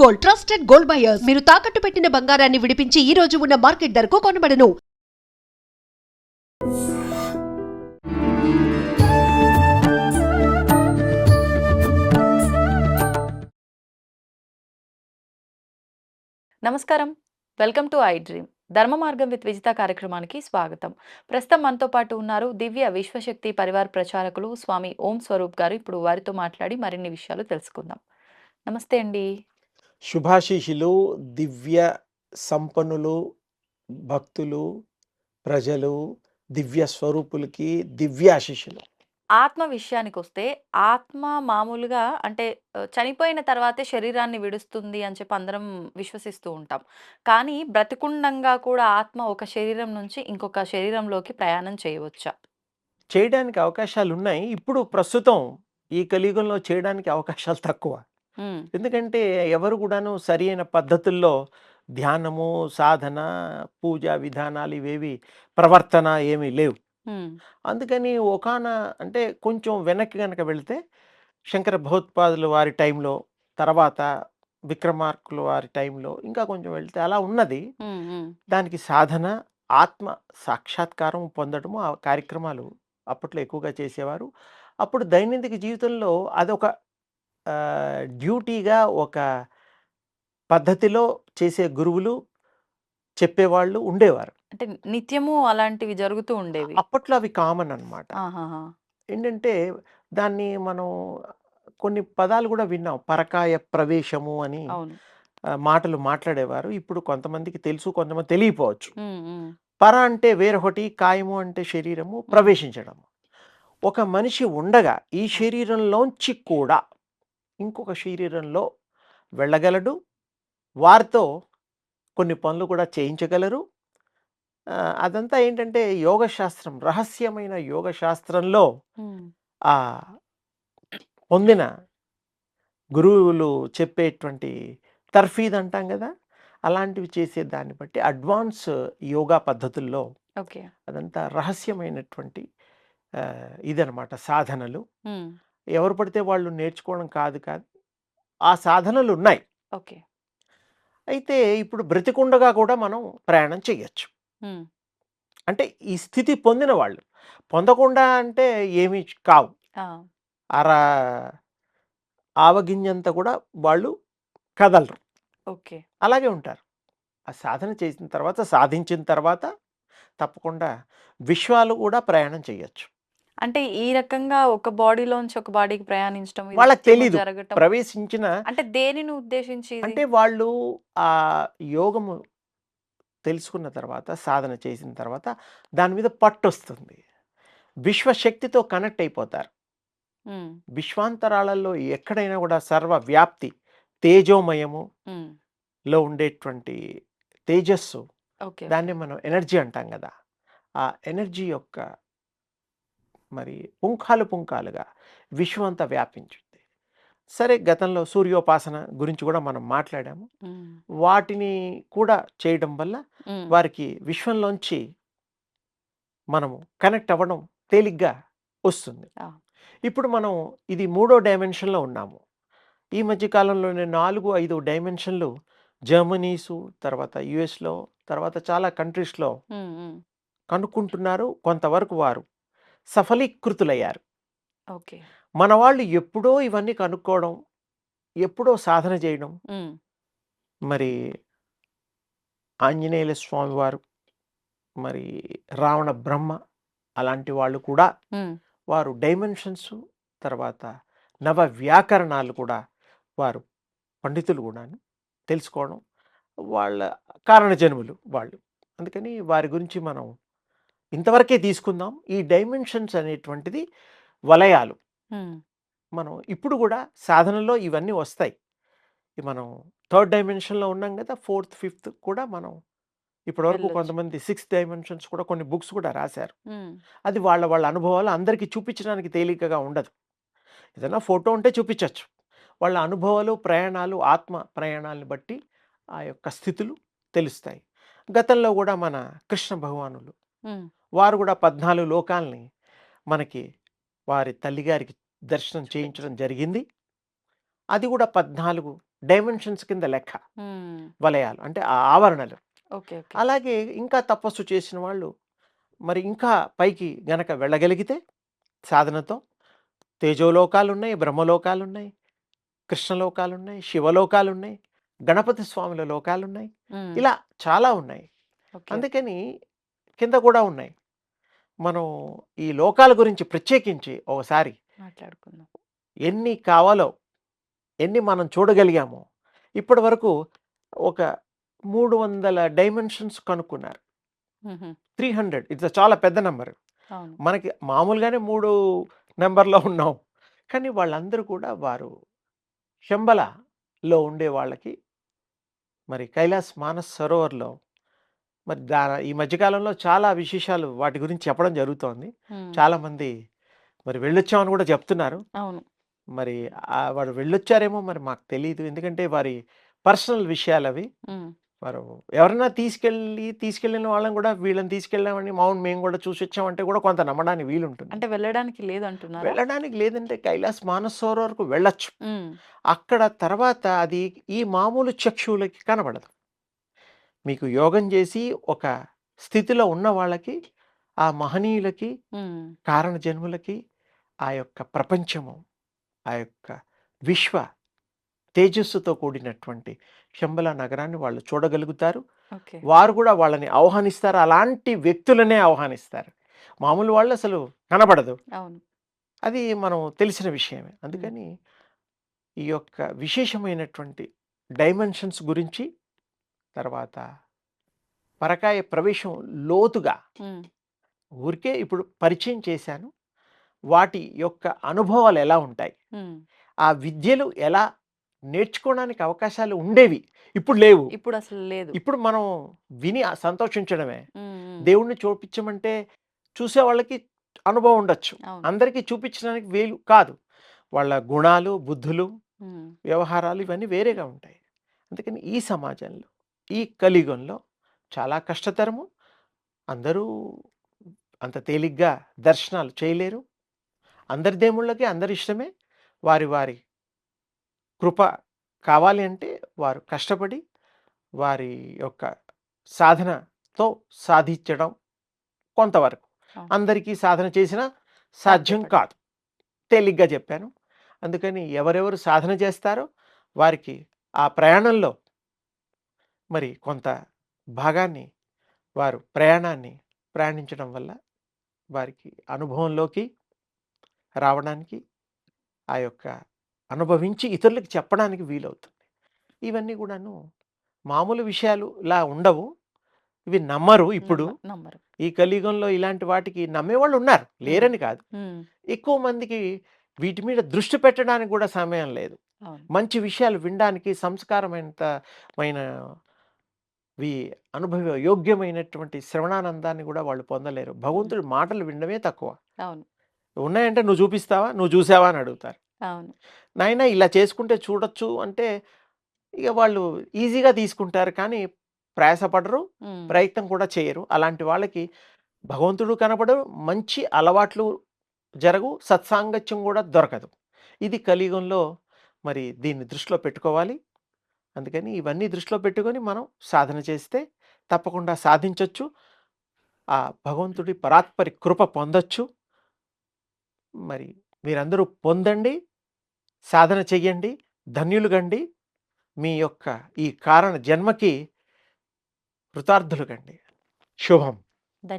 Gold trusted gold buyers మీరు తాకట్టు పెట్టిన బంగారాన్ని విడిపించి ఈ రోజు ఉన్న మార్కెట్ ధరకు కొనబడను. నమస్కారం. వెల్కమ్ టు ఐ డ్రీమ్ ధర్మ మార్గం విత్ విజిత కార్యక్రమానికి స్వాగతం. ప్రస్తుతం మనతో పాటు ఉన్నారు దివ్య విశ్వశక్తి పరివార ప్రచారకులు స్వామి ఓం స్వరూప్ గారు. ఇప్పుడు వారితో మాట్లాడి మరిన్ని విషయాలు తెలుసుకుందాం. నమస్తే అండి. శుభాశీషులు దివ్య సంపన్నులు భక్తులు ప్రజలు దివ్య స్వరూపులకి దివ్యాశిషులు. ఆత్మ విషయానికి వస్తే ఆత్మ మామూలుగా అంటే చనిపోయిన తర్వాతే శరీరాన్ని విడుస్తుంది అని చెప్పి అందరం విశ్వసిస్తూ ఉంటాం. కానీ బ్రతికుండంగా కూడా ఆత్మ ఒక శరీరం నుంచి ఇంకొక శరీరంలోకి ప్రయాణం చేయవచ్చా. చేయడానికి అవకాశాలు ఉన్నాయి ఇప్పుడు ప్రస్తుతం ఈ కలియుగంలో చేయడానికి అవకాశాలు తక్కువ. ఎందుకంటే ఎవరు కూడాను సరి అయిన పద్ధతుల్లో ధ్యానము సాధన పూజ విధానాలు ఇవేవి ప్రవర్తన ఏమీ లేవు. అందుకని ఒకాన అంటే కొంచెం వెనక్కి కనుక వెళితే శంకర భగవత్పాదుల వారి టైంలో తర్వాత విక్రమార్కుల వారి టైంలో ఇంకా కొంచెం వెళ్తే అలా ఉన్నది. దానికి సాధన ఆత్మ సాక్షాత్కారం పొందడము ఆ కార్యక్రమాలు అప్పట్లో ఎక్కువగా చేసేవారు. అప్పుడు దైనందిక జీవితంలో అదొక డ్యూటీగా ఒక పద్ధతిలో చేసే గురువులు చెప్పేవాళ్ళు ఉండేవారు. అంటే నిత్యము అలాంటివి జరుగుతూ ఉండేవి. అప్పట్లో అవి కామన్ అన్నమాట. ఆహాహా. ఏంటంటే దాన్ని మనం కొన్ని పదాలు కూడా విన్నాం. పరకాయ ప్రవేశము అని మాటలు మాట్లాడేవారు. ఇప్పుడు కొంతమందికి తెలుసు కొంతమంది తెలియపోవచ్చు పర అంటే వేరొకటి కాయము అంటే శరీరము ప్రవేశించడం ఒక మనిషి ఉండగా ఈ శరీరంలోంచి కూడా ఇంకొక శరీరంలో వెళ్ళగలడు. వారితో కొన్ని పనులు కూడా చేయించగలరు. అదంతా ఏంటంటే యోగ శాస్త్రం రహస్యమైన యోగ శాస్త్రంలో ఉమ్, ఆ పొందిన గురువులు చెప్పేటువంటి తర్ఫీద్ అంటాం కదా! అలాంటివి చేసే దాన్ని బట్టి అడ్వాన్స్ యోగా పద్ధతుల్లో ఓకే. అదంతా రహస్యమైనటువంటి ఇదనమాట సాధనలు. ఎవరు పడితే వాళ్ళు నేర్చుకోవడం కాదు కాదు ఆ సాధనలు ఉన్నాయి ఓకే. అయితే ఇప్పుడు బ్రతికుండగా కూడా మనం ప్రయాణం చేయొచ్చు అంటే ఈ స్థితి పొందిన వాళ్ళు పొందకుండా అంటే ఏమీ కావు. అర ఆవగింజంత కూడా వాళ్ళు కదలరు. ఓకే. అలాగే ఉంటారు. ఆ సాధన చేసిన తర్వాత సాధించిన తర్వాత తప్పకుండా విశ్వాలు కూడా ప్రయాణం చేయొచ్చు అంటే ఈ రకంగా ఒక బాడీలోంచి ఒక బాడీకి ప్రయాణించడం వాళ్ళకి. జరగటం ప్రవేశించిన అంటే దేనిని ఉద్దేశించి? అంటే వాళ్ళు ఆ యోగము తెలుసుకున్న తర్వాత సాధన చేసిన తర్వాత దాని మీద పట్టు వస్తుంది విశ్వశక్తితో కనెక్ట్ అయిపోతారు. విశ్వాంతరాలలో ఎక్కడైనా కూడా సర్వ వ్యాప్తి తేజోమయము లో ఉండేటువంటి తేజస్సు ఓకే దాన్ని మనం ఎనర్జీ అంటాం కదా. ఆ ఎనర్జీ యొక్క మరి పుంఖాలు పుంఖాలుగా విశ్వం అంతా వ్యాపించింది. సరే గతంలో సూర్యోపాసన గురించి కూడా మనం మాట్లాడాము. వాటిని కూడా చేయడం వల్ల వారికి విశ్వంలోంచి మనము కనెక్ట్ అవ్వడం తేలిగ్గా వస్తుంది. ఇప్పుడు మనం ఇది మూడో డైమెన్షన్లో ఉన్నాము. ఈ మధ్య కాలంలోనే నాలుగు ఐదు డైమెన్షన్లు జర్మనీసు తర్వాత యుఎస్లో తర్వాత చాలా కంట్రీస్లో కనుక్కుంటున్నారు కొంతవరకు వారు. సఫలీకృతులయ్యారు. ఓకే. మన వాళ్ళు ఎప్పుడో ఇవన్నీ కనుక్కోవడం ఎప్పుడో సాధన చేయడం మరి ఆంజనేయుల స్వామి వారు మరి రావణ బ్రహ్మ అలాంటి వాళ్ళు కూడా వారు డైమెన్షన్స్ తర్వాత నవ వ్యాకరణాలు కూడా వారు పండితులు కూడా తెలుసుకోవడం వాళ్ళ కారణజన్ములు వాళ్ళు. అందుకని వారి గురించి మనం ఇంతవరకే తీసుకుందాం. ఈ డైమెన్షన్స్ అనేటువంటిది వలయాలు. మనం ఇప్పుడు కూడా సాధనలో ఇవన్నీ వస్తాయి. మనం థర్డ్ డైమెన్షన్లో ఉన్నాం కదా ఫోర్త్ ఫిఫ్త్ కూడా మనం ఇప్పటివరకు. కొంతమంది సిక్స్త్ డైమెన్షన్స్ కూడా కొన్ని బుక్స్ కూడా రాశారు. అది వాళ్ళ వాళ్ళ అనుభవాలు అందరికీ చూపించడానికి తేలికగా ఉండదు. ఏదైనా ఫోటో ఉంటే చూపించవచ్చు వాళ్ళ అనుభవాలు ప్రయాణాలు ఆత్మ ప్రయాణాలను బట్టి ఆ యొక్క స్థితులు తెలుస్తాయి. గతంలో కూడా మన కృష్ణ భగవానులు వారు కూడా పద్నాలుగు లోకాలని మనకి వారి తల్లిగారికి దర్శనం చేయించడం జరిగింది అది కూడా పద్నాలుగు డైమెన్షన్స్ కింద లెక్క. వలయాలు అంటే ఆ ఆవరణలు. అలాగే ఇంకా తపస్సు చేసిన వాళ్ళు మరి ఇంకా పైకి గనక వెళ్ళగలిగితే సాధనతో తేజోలోకాలున్నాయి బ్రహ్మలోకాలున్నాయి కృష్ణలోకాలున్నాయి శివలోకాలున్నాయి గణపతి స్వాముల లోకాలున్నాయి. ఇలా చాలా ఉన్నాయి. అందుకని కింద కూడా ఉన్నాయి మనం ఈ లోకాల గురించి ప్రత్యేకించి ఒకసారి మాట్లాడుకుందాం. ఎన్ని కావాలో ఎన్ని మనం చూడగలిగామో ఇప్పటి వరకు ఒక మూడు వందల డైమెన్షన్స్ కనుక్కున్నారు. త్రీ హండ్రెడ్ ఇట్స్ చాలా పెద్ద నెంబర్. మనకి మామూలుగానే మూడు నెంబర్లో ఉన్నాం కానీ వాళ్ళందరూ కూడా వారు శంబలలో ఉండే వాళ్ళకి మరి కైలాస్ మానస్ సరోవర్లో మరి దా ఈ మధ్యకాలంలో చాలా విశేషాలు వాటి గురించి చెప్పడం జరుగుతోంది హ్మ్. చాలామంది మరి వెళ్ళొచ్చామని కూడా చెప్తున్నారు అవును. మరి వాడు వెళ్ళొచ్చారేమో మరి మాకు తెలియదు ఎందుకంటే వారి పర్సనల్ విషయాలు అవి. వారు ఎవరన్నా తీసుకెళ్ళి తీసుకెళ్ళిన వాళ్ళని కూడా వీళ్ళని తీసుకెళ్ళామని మౌన్ మేము కూడా చూసి వచ్చామంటే కూడా కొంత నమ్మడానికి వీలుంటుంది అంటే వెళ్ళడానికి లేదంటున్నారా? వెళ్ళడానికి లేదంటే కైలాస్ మానస్ సరోవరకు వెళ్ళొచ్చు. అక్కడ తర్వాత అది ఈ మామూలు చక్షువులకి కనబడదు మీకు యోగం చేసి ఒక స్థితిలో ఉన్న వాళ్ళకి ఆ మహనీయులకి. కారణ జన్ములకి ఆ యొక్క ప్రపంచము ఆ యొక్క విశ్వ తేజస్సుతో కూడినటువంటి శంబల నగరాన్ని వాళ్ళు చూడగలుగుతారు. వారు కూడా వాళ్ళని ఆహ్వానిస్తారు అలాంటి వ్యక్తులనే ఆహ్వానిస్తారు మామూలు వాళ్ళు అసలు కనబడదు. అది మనం తెలిసిన విషయమే అందుకని ఈ యొక్క విశేషమైనటువంటి డైమెన్షన్స్ గురించి తర్వాత పరకాయ ప్రవేశం లోతుగా. ఊరికే ఇప్పుడు పరిచయం చేశాను వాటి యొక్క అనుభవాలు ఎలా ఉంటాయి. ఆ విద్యలు ఎలా నేర్చుకోవడానికి అవకాశాలు ఉండేవి ఇప్పుడు లేవు ఇప్పుడు అసలు లేదు. ఇప్పుడు మనం విని సంతోషించడమే. దేవుణ్ణి చూపించమంటే చూసే వాళ్ళకి అనుభవం ఉండొచ్చు. అందరికీ చూపించడానికి వేలు కాదు వాళ్ళ గుణాలు బుద్ధులు. వ్యవహారాలు ఇవన్నీ వేరేగా ఉంటాయి అందుకని ఈ సమాజంలో ఈ కలియుగంలో చాలా కష్టతరము. అందరూ అంత తేలిగ్గా దర్శనాలు చేయలేరు. అందరి దేవుళ్ళకి అందరి ఇష్టమే. వారి వారి కృప కావాలి అంటే వారు కష్టపడి వారి యొక్క సాధనతో సాధించడం కొంతవరకు. అందరికీ సాధన చేసినా సాధ్యం. కాదు. తేలిగ్గా చెప్పాను. అందుకని ఎవరెవరు సాధన చేస్తారో వారికి ఆ ప్రయాణంలో మరి కొంత భాగాన్ని వారు ప్రయాణాన్ని ప్రయాణించడం వల్ల వారికి అనుభవంలోకి రావడానికి ఆ యొక్క అనుభవించి ఇతరులకు చెప్పడానికి వీలవుతుంది ఇవన్నీ కూడాను మామూలు విషయాలు ఇలా ఉండవు ఇవి నమ్మరు ఇప్పుడు నమ్మ నమ్మరు. ఈ కలియుగంలో ఇలాంటి వాటికి నమ్మేవాళ్ళు ఉన్నారు లేరని కాదు. ఎక్కువ మందికి వీటి మీద దృష్టి పెట్టడానికి కూడా సమయం లేదు. మంచి విషయాలు వినడానికి సంస్కారమైన వి అనుభవ యోగ్యమైనటువంటి శ్రవణానందాన్ని కూడా వాళ్ళు పొందలేరు. భగవంతుడి మాటలు వినడమే తక్కువ. అవును. ఉన్నాయంటే నువ్వు చూపిస్తావా? నువ్వు చూసావా? అని అడుగుతారు. అవును. నాయన ఇలా చేసుకుంటే చూడొచ్చు అంటే ఇక వాళ్ళు ఈజీగా తీసుకుంటారు కానీ ప్రయాసపడరు. ప్రయత్నం కూడా చేయరు. అలాంటి వాళ్ళకి భగవంతుడు కనపడరు మంచి అలవాట్లు జరగు సత్సాంగత్యం కూడా దొరకదు. ఇది కలియుగంలో మరి దీన్ని దృష్టిలో పెట్టుకోవాలి. అందుకని ఇవన్నీ దృష్టిలో పెట్టుకొని మనం సాధన చేస్తే తప్పకుండా సాధించవచ్చు ఆ భగవంతుడి పరాత్పరి కృప పొందొచ్చు. మరి మీరందరూ పొందండి సాధన చెయ్యండి ధన్యులు గండి మీ యొక్క ఈ కారణ జన్మకి కృతార్థులుగండి. శుభం.